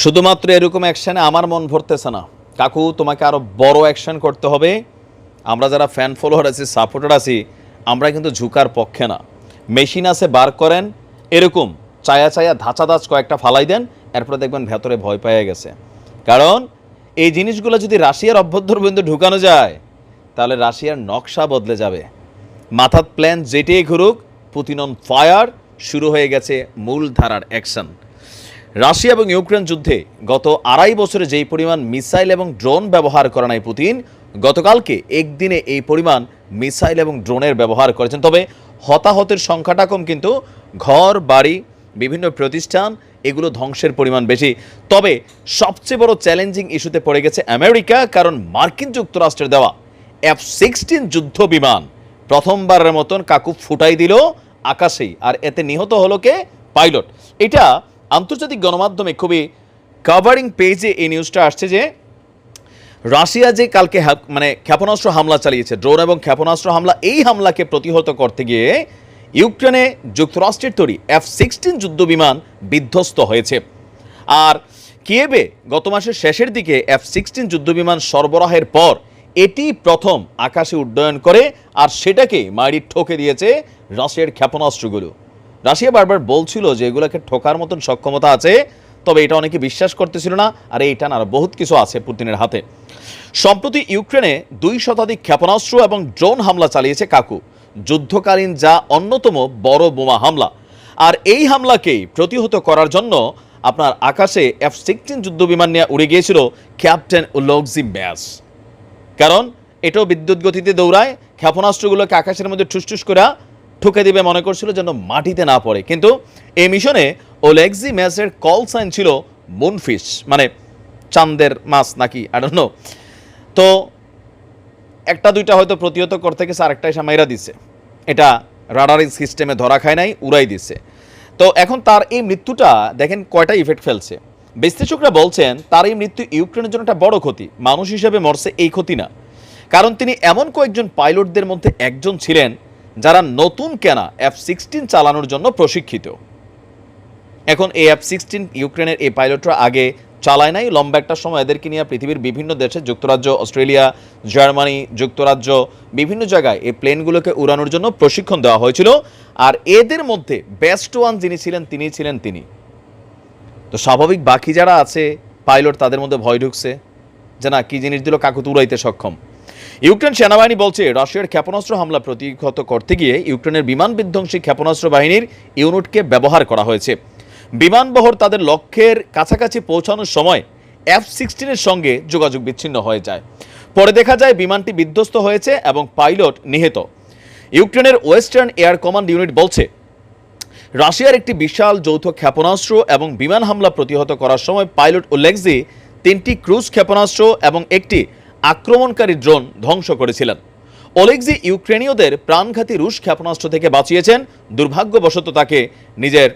শুধুমাত্র এরকম অ্যাকশানে আমার মন ভরতেছে না। কাকু, তোমাকে আরও বড় অ্যাকশন করতে হবে। আমরা যারা ফ্যান ফলোয়ার আছি সাপোর্টার আছি, আমরা কিন্তু ঝুকার পক্ষে না। মেশিন আছে, বার করেন। এরকম চায়া চায়া ধাঁচা ধাঁচ কয়েকটা ফালাই দেন, এরপরে দেখবেন ভেতরে ভয় পেয়ে গেছে। কারণ এই জিনিসগুলো যদি রাশিয়ার অভ্যন্তরবৃন্দ ঢুকানো যায়, তাহলে রাশিয়ার নকশা বদলে যাবে। মাথার প্ল্যান যেটাই ঘুরুক পুতিন ফায়ার শুরু হয়ে গেছে মূল ধারার অ্যাকশন রাশিয়া এবং ইউক্রেন যুদ্ধে গত আড়াই বছরে যেই পরিমাণ মিসাইল এবং ড্রোন ব্যবহার করা নাই পুতিন, গতকালকে একদিনে এই পরিমাণ মিসাইল এবং ড্রোনের ব্যবহার করেছেন। তবে হতাহতের সংখ্যাটা কম, কিন্তু ঘর, বাড়ি, বিভিন্ন প্রতিষ্ঠান এগুলো ধ্বংসের পরিমাণ বেশি। তবে সবচেয়ে বড় চ্যালেঞ্জিং ইস্যুতে পড়ে গেছে আমেরিকা, কারণ মার্কিন যুক্তরাষ্ট্রের দেওয়া এফ সিক্সটিন যুদ্ধ বিমান প্রথমবারের মতন কাকু ফুটাই দিল আকাশেই, আর এতে নিহত হলো কে? পাইলট। এটা আন্তর্জাতিক গণমাধ্যমে খুবই কাভারিং পেজে এই নিউজটা আসছে যে রাশিয়া যে কালকে মানে ক্ষেপণাস্ত্র হামলা চালিয়েছে ড্রোন এবং ক্ষেপণাস্ত্র হামলা, এই হামলাকে প্রতিহত করতে গিয়ে ইউক্রেনে যুক্তরাষ্ট্রের তৈরি এফ সিক্সটিন যুদ্ধ বিমান বিধ্বস্ত হয়েছে। আর কিয়েবে গত মাসের শেষের দিকে এফ সিক্সটিন যুদ্ধবিমান সরবরাহের পর এটি প্রথম আকাশে উড্ডয়ন করে, আর সেটাকে মারি ঠকে দিয়েছে রাশিয়ার ক্ষেপণাস্ত্রগুলো। রাশিয়া বারবার বলছিল যে এগুলোকে ঠোকার মতন সক্ষমতা আছে, তবে এটা অনেকে বিশ্বাস করতেছিল না, আর এইটা না বহুত কিছু আছে পুতিনের হাতে। সম্প্রতি ইউক্রেনে দুই শতাধিক ক্ষেপণাস্ত্র এবং ড্রোন হামলা চালিয়েছে কাকু। যুদ্ধকালীন যা অন্যতম বড় বোমা হামলা। আর এই হামলাকেই প্রতিহত করার জন্য আপনার আকাশে এফ সিক্সটিন যুদ্ধবিমান নিয়ে উড়ে গিয়েছিল ক্যাপ্টেন উলগজি ব্যাস। কারণ এটাও বিদ্যুৎ গতিতে দৌড়ায়, ক্ষেপণাস্ত্রগুলোকে আকাশের মধ্যে ঠুসঠুস করে ঠুকে দিবে মনে করছিল যেন মাটিতে না পড়ে। কিন্তু এই মিশনে ওলেক্সি ম্যাচের কল সাইন ছিল মুনফিশ মানে চান্দের মাছ নাকি আডন্য তো একটা দুইটা হয়তো প্রতিহত করতে গেছে আরেকটা এসে মাইরা দিচ্ছে এটা রাডারিং সিস্টেমে ধরা খায় নাই, উড়াই দিছে। তো এখন তার এই মৃত্যুটা, দেখেন কয়টা ইফেক্ট ফেলছে। বিশ্লেষকরা বলছেন, তার এই মৃত্যু ইউক্রেনের জন্য একটা বড় ক্ষতি, মানুষ হিসেবে মরছে এই ক্ষতি না। কারণ তিনি এমন কয়েকজন পাইলটদের মধ্যে একজন ছিলেন যারা নতুন কেনা এফ সিক্সটিন চালানোর জন্য প্রশিক্ষিত। এখন এই এফ সিক্সটিন ইউক্রেনের এই পাইলটরা আগে চালায় নাই। লম্বা একটা সময় এদেরকে নিয়ে পৃথিবীর বিভিন্ন দেশে, যুক্তরাজ্য, অস্ট্রেলিয়া, জার্মানি, যুক্তরাজ্য, বিভিন্ন জায়গায় এই প্লেনগুলোকে উড়ানোর জন্য প্রশিক্ষণ দেওয়া হয়েছিল। আর এদের মধ্যে বেস্ট ওয়ান যিনি ছিলেন, তিনি ছিলেন তিনি। তো স্বাভাবিক বাকি যারা আছে, পাইলট তাদের মধ্যে ভয় ঢুকছে যে না, কি জিনিস দিল কাকুত উড়াইতে সক্ষম। ইউক্রেন সেনাবাহিনী বলছে, রাশিয়ার ক্ষেপণাস্ত্র হামলা প্রতিহত করতে গিয়ে ইউক্রেনের বিমান বিধ্বংসী ক্ষেপণাস্ত্র বাহিনীর ইউনিটকে ব্যবহার করা হয়েছে। বিমানবহর তাদের লক্ষ্যের কাছাকাছি পৌঁছানোর সময় এফ সিক্সটিনের সঙ্গে যোগাযোগ বিচ্ছিন্ন হয়ে যায়। পরে দেখা যায় বিমানটি বিধ্বস্ত হয়েছে এবং পাইলট নিহত। ইউক্রেনের ওয়েস্টার্ন এয়ার কমান্ড ইউনিট বলছে, রাশিয়ার একটি বিশাল যৌথ ক্ষেপণাস্ত্র এবং বিমান হামলা প্রতিহত করার সময় পাইলট ওলেক্সি তিনটি ক্রুজ ক্ষেপণাস্ত্র এবং একটি আক্রমণকারী ড্রোন ধ্বংস করেছিলেন। ওলেক্সি ইউক্রেনীয়দের প্রাণঘাতী রুশ ক্ষেপণাস্ত্র থেকে বাঁচিয়েছেন। দুর্ভাগ্যবশত তাকে নিজের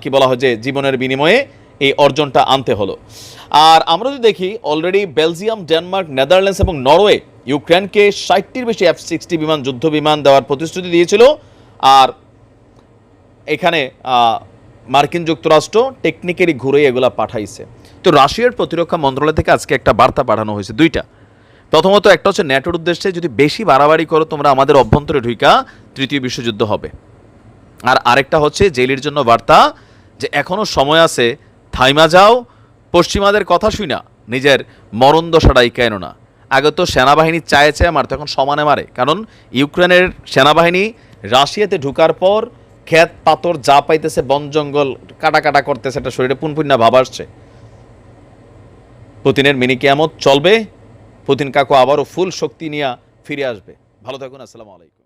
কি বলা হয় যে, জীবনের বিনিময়ে এই অর্জনটা আনতে হলো। আর আমরা যদি দেখি অলরেডি বেলজিয়াম ডেনমার্ক নেদারল্যান্ডস এবং নরওয়ে ইউক্রেনকে ষাটটির বেশি এফ সিক্সটি বিমান, যুদ্ধ বিমান দেওয়ার প্রতিশ্রুতি দিয়েছিল। আর এখানে মার্কিন যুক্তরাষ্ট্র টেকনিক্যালি ঘুরে এগুলা পাঠাইছে। তো রাশিয়ার প্রতিরক্ষা মন্ত্রণালয় থেকে আজকে একটা বার্তা পাঠানো হয়েছে, দুইটা। প্রথমত একটা হচ্ছে ন্যাটোর উদ্দেশ্যে যদি বেশি বাড়াবাড়ি করো, তোমরা আমাদের অভ্যন্তরে ঢুইকা তৃতীয় বিশ্বযুদ্ধ হবে। আর আরেকটা হচ্ছে জেলির জন্য বার্তা যে এখনও সময় আছে, থাইমা যাও, পশ্চিমাদের কথা শুই না, নিজের মরণ দশাটাই কেন না। আগে তো সেনাবাহিনী চায় চায় মারতো, এখন সমানে মারে। কারণ ইউক্রেনের সেনাবাহিনী রাশিয়াতে ঢুকার পর ক্ষেত পাথর যা পাইতেছে, বন জঙ্গল কাটা কাটা করতেছে একটা শরীরে পুনপুন্না ভাব আসছে। পুতিনের মিনি কেয়ামত চলবে। পুতিন কাকু আবারও ফুল শক্তি নিয়ে ফিরে আসবে। ভালো থাকুন আসসালামু আলাইকুম।